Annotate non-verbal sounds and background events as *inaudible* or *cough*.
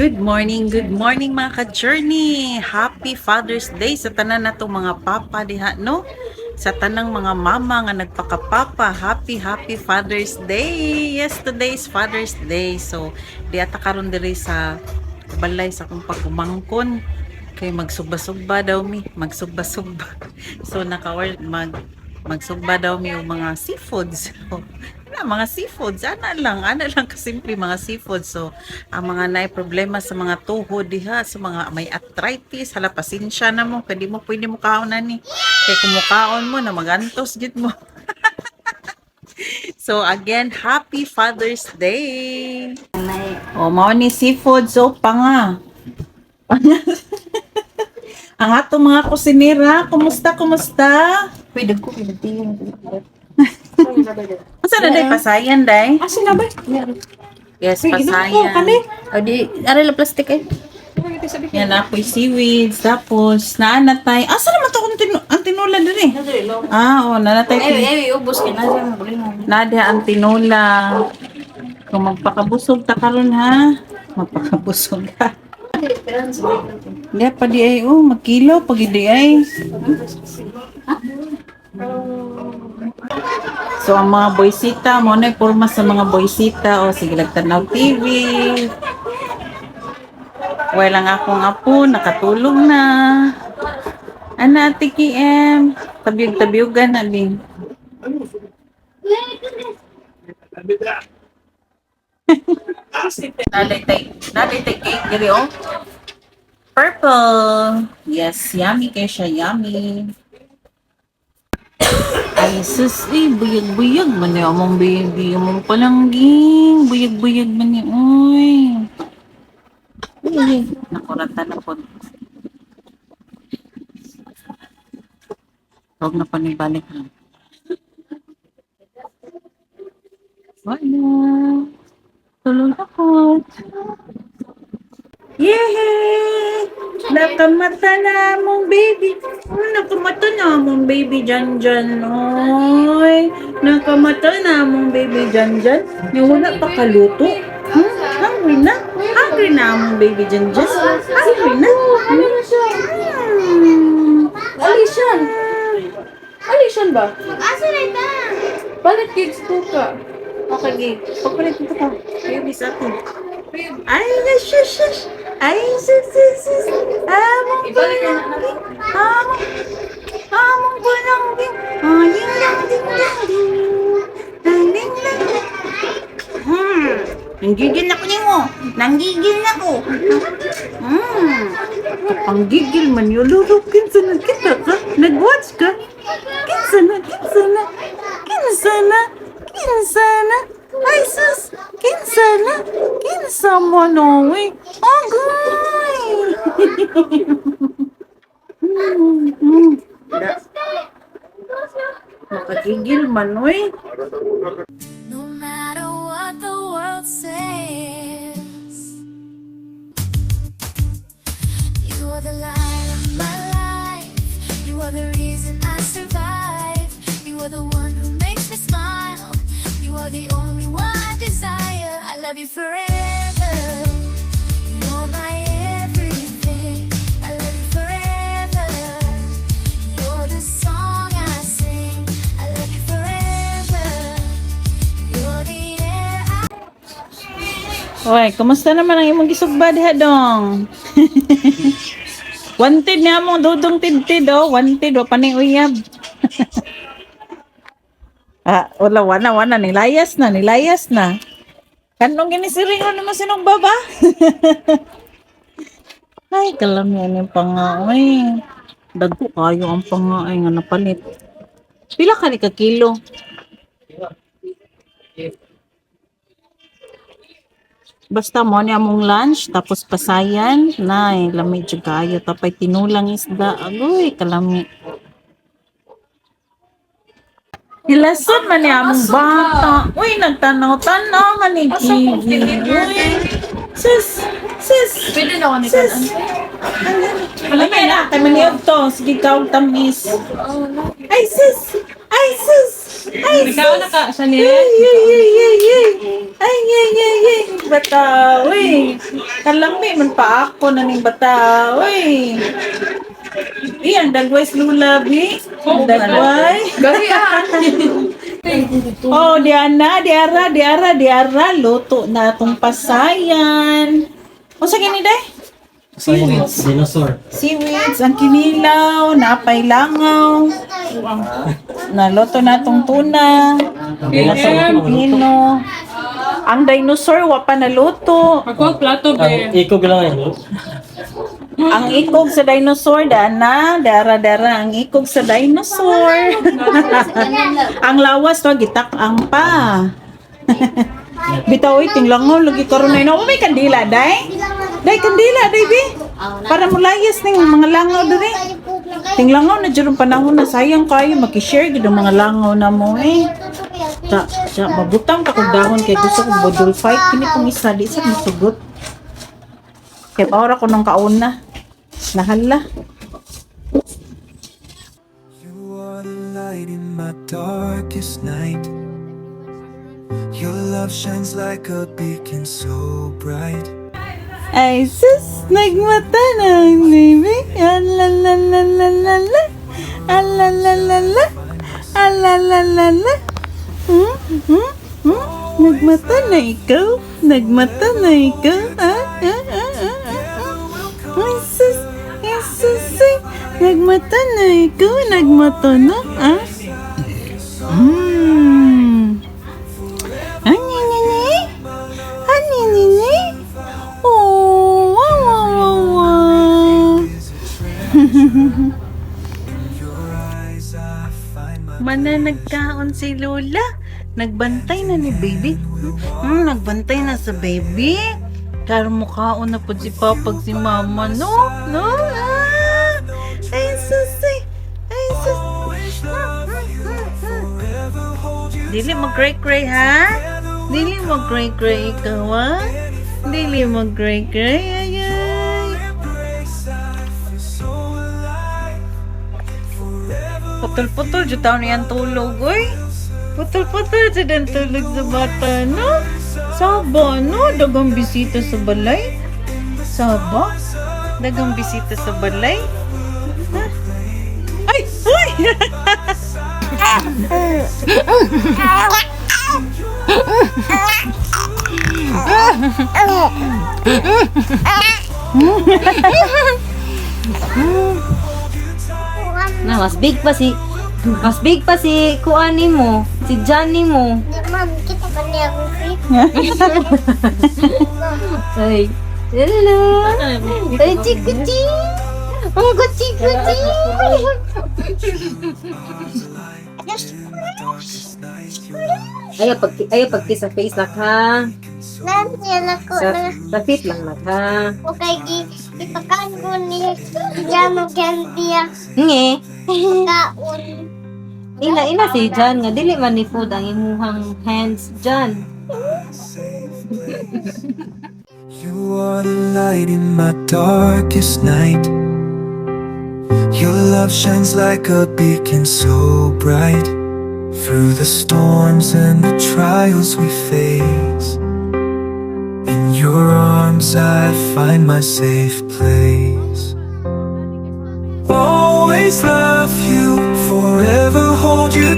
Good morning, good morning mga ka-journey. Happy Father's Day sa tanan natong mga papa diha, no? Sa tanang mga mama nga nagpakapapa. Happy, happy Father's Day. Yes, today is Father's Day. So, di ata karon diri sa balay sa kung pagumangkon kay magsugba-sugba daw mi, magsugba-sugba. *laughs* So, naka mag magsugba daw mi yung mga seafoods. *laughs* So, na mga seafoods ana lang. Ana lang kasimple mga seafoods so ang mga naay problema sa mga tuhod diha sa mga may arthritis hala pasensya na mo. Kadi mo pwede mo kaon na ni kay kumukaon mo na magantos gid mo. *laughs* So again happy father's day. Oh mao ni seafood so pa nga *laughs* ang ato mga kusinera kumusta kumusta? Pwede ko, pwede. *laughs* Na day pasayan day Asa na ba? yes Uy, ginoo ko, pasayan kani. O di, aray la plastic eh. Yan na apoy seaweeds. Tapos, naanatay. Asa naman to kung tinu- ang tinula din eh? Ah, oh, nanatay. Eh, eh, ubos ka na siya. Buli na. Nadia ang tinula. Kung magpakabusog ta karon ha. Magpakabusog ka. Hindi pa di ay, oh, magkilo pag di ay. So, ang mga boysita, mo na porma sa mga boysita. O, sige, lagtanaw TV. Walang akong apo, nakatulog na. Ana, Ate KM. Tabyog-tabyugan na *laughs* din. Naday tay, naday tay cake diri oh. Purple. Yes, yummy kay siya, yummy. Ay, sus, eh, buyag-buyag man ni among baby. Among palangging. Buyag-buyag man ni, uy. Uy, nakurata na po. Huwag na panibalik ha. Wala. Tulog ako. Yehey! Nakamata na mong baby. Oh, nakamata na mong baby dyan dyan. Oy, nakamata na mong baby dyan dyan. Yung wala pa kaluto. Hmm? Hungry na? Hungry na mong baby dyan dyan? Hungry na? Hmm. Alishan! Alishan ba? Balik gigs to ka. Okay, Gig. Pagpalit dito ka. Baby sa akin. Ay, shush, shush. Ay, sus, sus, sus. Among Ibalik mo na palangking. Among, among palangking. Aying lang, ding, ding, ding. Ding, ding, ding. Hmm. Nanggigil na ko niyo mo. Nanggigil na ko. Hmm. Kapanggigil man yun. Lolo, kinsa na kita ka? Nag-watch ka? Kinsa na, kinsa na. Kinsa na. Kinsa na. Ay, sus. Kinsa na. Kinsa mo, Noe. Agay. Hmm, hmm. Da- Makagigil man, oy. No matter what the world says, you are the light of my life. You are the reason I survive. You are the one who makes me smile. You are the only one I desire. Love you forever. Everything. I love forever. You're the song I sing. I love forever. You're the air I Oy, kumusta naman ang imong gisugba diha dong? *laughs* Wanted na mo dudong tidtid oh, wanted wa paning uyab. *laughs* ah, wala wana wana nilayas na, nilayas na. Kanong ginisiringan naman sinong baba? *laughs* Ay, kalamian yung pangaoy. Dagko kayo ang pangaoy nga napalit. Pila ka ni ka kilo? Basta mo ni among lunch, tapos pasayan, nay, lamig kayo, tapay tinulang isda, agoy, kalami. Nilason man ni among bata. Uy, nagtanaw-tanaw man ni TV. Uy, sis, sis, Pwede na ako ni sis. Malami na, kay maniyog to. Sige ka, tamis. Ay, sis, ay, sis. Ikaw na ka, Chanel. Ay, ay, ay, ay, ay. Ay, ay, ay, ay. Bata, uy. Kalami man pa ako na ning bata, uy. Di, ang dagway lula, bi. Ang dagway. Gahian. *laughs* Oh, Diana, Diara, Diara, Diara. Luto na itong pasayan. O sa gini, day? Science, dinosaur. Seaweeds, ang kinilaw, napay langaw. Naluto na itong tuna. Pino. Ang dinosaur, wa pa naluto. Ako ang plato, be. ikog lang yun. Ang ikog sa dinosaur, dana, dara, dara, ang ikog sa dinosaur. *laughs* ang lawas to, gitak ang pa. *laughs* Bitaw, eh, tinglangon, lagi karon na. Oh, may kandila, day? Day, kandila, day, bi? Para mulayas ning mga langaw diri. Tinglangaw na dyan panahon na sayang kayo, makishare gid ang mga langaw na mo eh. Ta, siya, mabutang ka kung dahon kay gusto ko bodol fight. Kini kong isa, di sa masugot. Kaya paura ko nung kauna. You are the light in my darkest night. Your love shines like a beacon so bright. Ay, sus, nagmata na, baby. Alalalala. Alalalala. Alalalala. Hmm? Hmm? Hmm? Nagmata na ikaw? Nagmata na ikaw? Ah? Nagmata na ikaw? Nagmata na? Ah? Hmm. Ay, nini? Ay, nini? Oh, wow, wow, wow, wow. Your eyes, I find my Mana nagkaon si Lola. Nagbantay na ni baby. Hmm, nagbantay na sa baby. Karo mukhaon na po si papag si mama, no? No? Ah! Dili mag-gray-gray, ha? Dili mag-gray-gray ikaw, ha? Dili mag-gray-gray, ay, ay. Putol-putol, dyan taon yan tulog, oy. Putol-putol, dyan tulog sa bata, no? Saba, no? Dagang bisita sa balay. Saba? Dagang bisita sa balay. Ay! Ay! *laughs* Na, mas big pa si mas big pa si kuani mo, si Johnny mo. Ma'am, kita ba niya kuchi. Ayo pag ayo pag sa face nak ha. Nandiyan ako Sa, na sa feet lang nak ha. okay gi ipakaan ko ni Jamo Gandia Nge. kaon. Ina ina si John nga dili man ni food ang imuhang hands John. You are the light in my darkest night. Love shines like a beacon so bright. Through the storms and the trials we face. In your arms I find my safe place. Always love you, forever hold you